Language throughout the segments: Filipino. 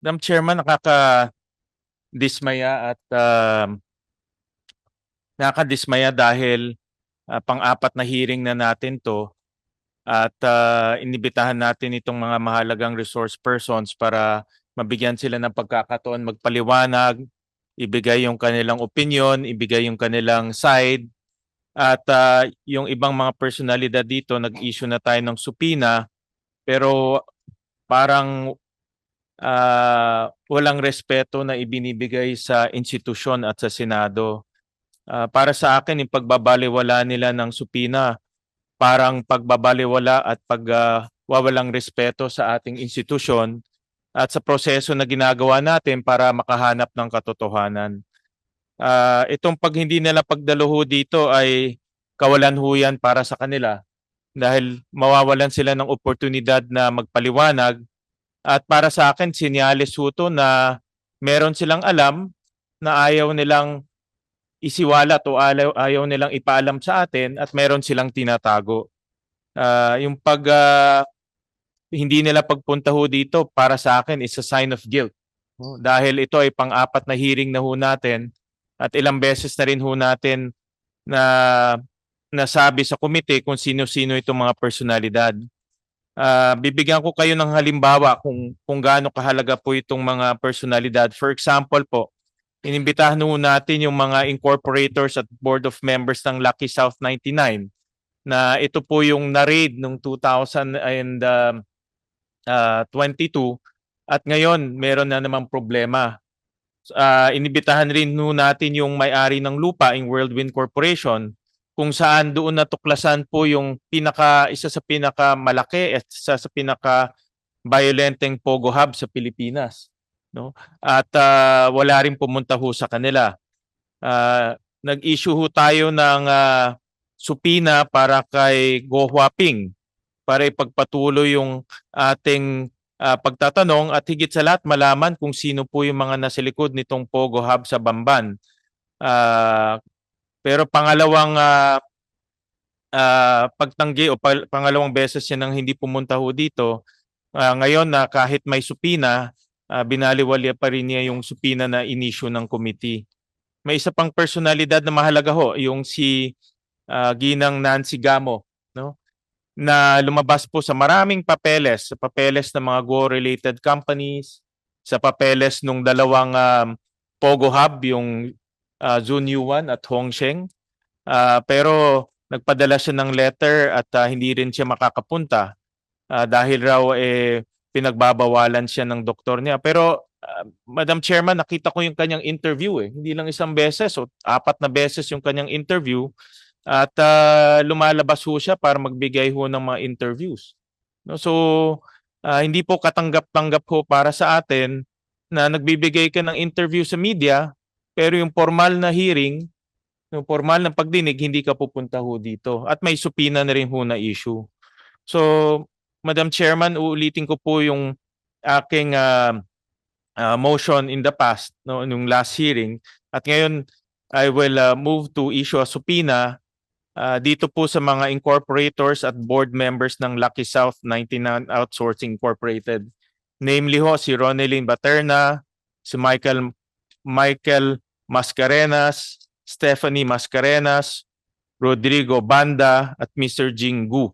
Madam Chairman, nakaka-dismaya at um, nakaka-dismaya dahil ah, pang-apat na hearing na natin to at ah, inibitahan natin itong mga mahalagang resource persons para mabigyan sila ng pagkakataon magpaliwanag, ibigay yung kanilang opinion, ibigay yung kanilang side at ah, yung ibang mga personalidad dito nag-issue na tayo ng supina. Pero parang ah, walang respeto na ibinibigay sa institusyon at sa Senado. Ah, para sa akin, yung pagbabaliwala nila ng supina, parang pagbabaliwala at pagwawalang respeto sa ating institusyon at sa proseso na ginagawa natin para makahanap ng katotohanan. Ah, itong pag hindi nila pagdaluho dito ay kawalan ho yan para sa kanila dahil mawawalan sila ng oportunidad na magpaliwanag at para sa akin, sinyalis ho to na meron silang alam na ayaw nilang isiwalat o ayaw, ayaw nilang ipaalam sa atin at meron silang tinatago. Ah, yung pag ah, hindi nila pagpunta ho dito para sa akin is a sign of guilt. no? Dahil ito ay pang-apat na hearing na ho natin at ilang beses na rin ho natin na nasabi sa komite kung sino-sino itong mga personalidad. Ah, bibigyan ko kayo ng halimbawa kung kung gaano kahalaga po itong mga personalidad. For example po, inimbitahan ho natin yung mga incorporators at board of members ng Lucky South 99 na ito po yung na-raid noong 2000 and um, ah, 22 at ngayon meron na namang problema. Ah, inibitahan rin ho natin yung may-ari ng lupa, yung Whirlwind Corporation, kung saan doon natuklasan po yung pinaka isa sa pinakamalaki at isa sa pinaka violenteng pogo hub sa Pilipinas, no? At ah, wala rin pumunta ho sa kanila. Ah, nag-issue ho tayo ng ah, supina para kay Go Huaping para ipagpatuloy yung ating ah, pagtatanong at higit sa lahat malaman kung sino po yung mga nasa likod nitong Pogo Hub sa Bamban. Ah, pero pangalawang ah, ah, pagtanggi o pangalawang beses siya nang hindi pumunta ho dito. Ah, ngayon na kahit may supina, ah, binaliwala pa rin niya yung supina na inisyu ng committee. May isa pang personalidad na mahalaga ho, yung si ah, Ginang Nancy Gamo, no? na lumabas po sa maraming papeles, sa papeles ng mga Go-related companies, sa papeles nung dalawang um, Pogo Hub, yung uh, Zunyuan at Hongsheng. Ah, pero nagpadala siya ng letter at ah, hindi rin siya makakapunta ah, dahil raw eh, pinagbabawalan siya ng doktor niya. Pero ah, Madam Chairman, nakita ko yung kanyang interview eh. Hindi lang isang beses o apat na beses yung kanyang interview at ah, lumalabas ho siya para magbigay ho ng mga interviews. No, so ah, hindi po katanggap-tanggap ho para sa atin na nagbibigay ka ng interview sa media pero yung formal na hearing, yung formal na pagdinig hindi ka pupunta ho dito at may supina na rin ho na issue. So Madam Chairman, uulitin ko po yung aking ah, ah, motion in the past no nung last hearing at ngayon I will ah, move to issue a subpoena ah, dito po sa mga incorporators at board members ng Lucky South 99 Outsourcing Incorporated. Namely ho si Ronelyn Baterna, si Michael Michael Mascarenas, Stephanie Mascarenas, Rodrigo Banda at Mr. Jing Gu.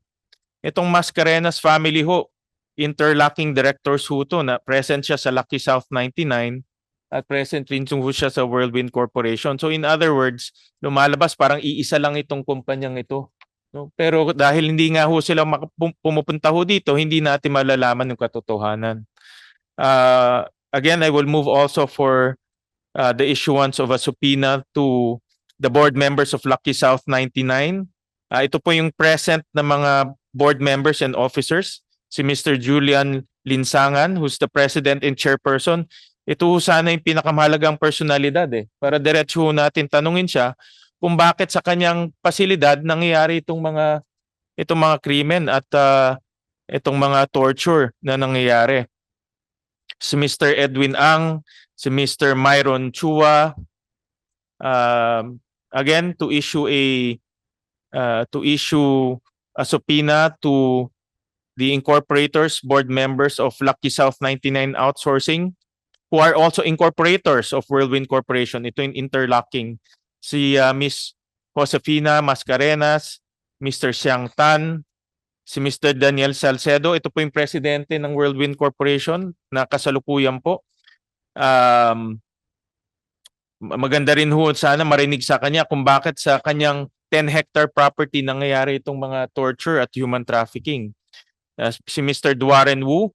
Itong Mascarenas family ho, interlocking directors ho to na present siya sa Lucky South 99 at present rin ho siya sa Whirlwind Corporation. So in other words, lumalabas parang iisa lang itong kumpanyang ito. No? Pero dahil hindi nga ho sila pumupunta ho dito, hindi natin malalaman yung katotohanan. Uh, again, I will move also for uh, the issuance of a subpoena to the board members of Lucky South 99. Ah, ito po yung present na mga board members and officers. Si Mr. Julian Linsangan, who's the president and chairperson. Ito sana yung pinakamahalagang personalidad eh. Para diretso natin tanungin siya kung bakit sa kanyang pasilidad nangyayari itong mga itong mga krimen at ah, itong mga torture na nangyayari. Si Mr. Edwin Ang, si Mr. Myron Chua, um, again to issue a uh, to issue a subpoena to the incorporators board members of Lucky South 99 Outsourcing who are also incorporators of Whirlwind Corporation. Ito yung interlocking. Si uh, Miss Josefina Mascarenas, Mr. Xiang Tan, si Mr. Daniel Salcedo. Ito po yung presidente ng Whirlwind Corporation na kasalukuyan po. Um, ma- maganda rin ho sana marinig sa kanya kung bakit sa kanyang 10 hectare property nangyayari itong mga torture at human trafficking. Uh, si Mr. Duaren Wu,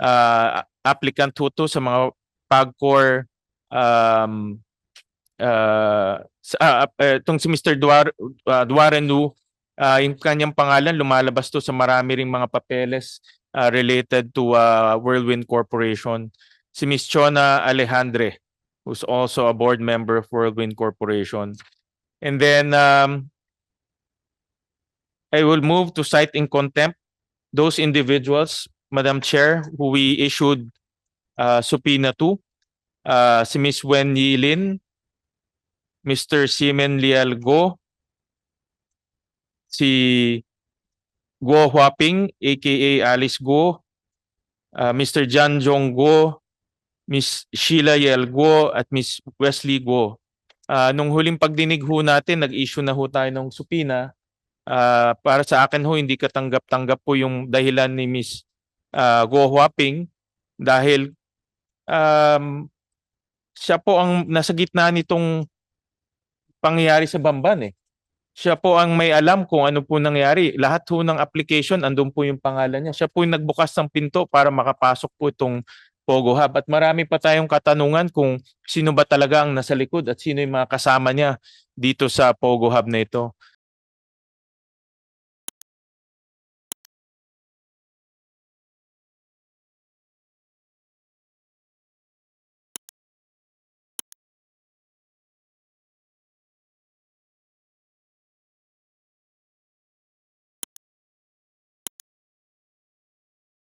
uh, applicant ho to sa mga PAGCOR um, uh, uh, uh, itong si Mr. Duar, uh, Duaren Wu, uh, yung kanyang pangalan lumalabas to sa marami ring mga papeles uh, related to uh, Whirlwind Corporation. Si Miss Chona Alejandre, who's also a board member of Whirlwind Corporation. And then um, I will move to cite in contempt those individuals, Madam Chair, who we issued uh, subpoena to. Uh, si Miss Wen Yilin, Mr. Simen Lial Go, si Guo Huaping, aka Alice Guo, uh, Mr. John Jong Guo, Miss Sheila Yel Guo, at Miss Wesley Guo. Ah, nung huling pagdinig ho natin, nag-issue na ho tayo ng supina. Ah, para sa akin ho, hindi katanggap-tanggap po yung dahilan ni Miss ah, Guo Huaping dahil um, siya po ang nasa gitna nitong pangyayari sa Bamban eh. Siya po ang may alam kung ano po nangyari. Lahat ho ng application, andun po yung pangalan niya. Siya po yung nagbukas ng pinto para makapasok po itong Pogo Hub. At marami pa tayong katanungan kung sino ba talaga ang nasa likod at sino yung mga kasama niya dito sa Pogo Hub na ito.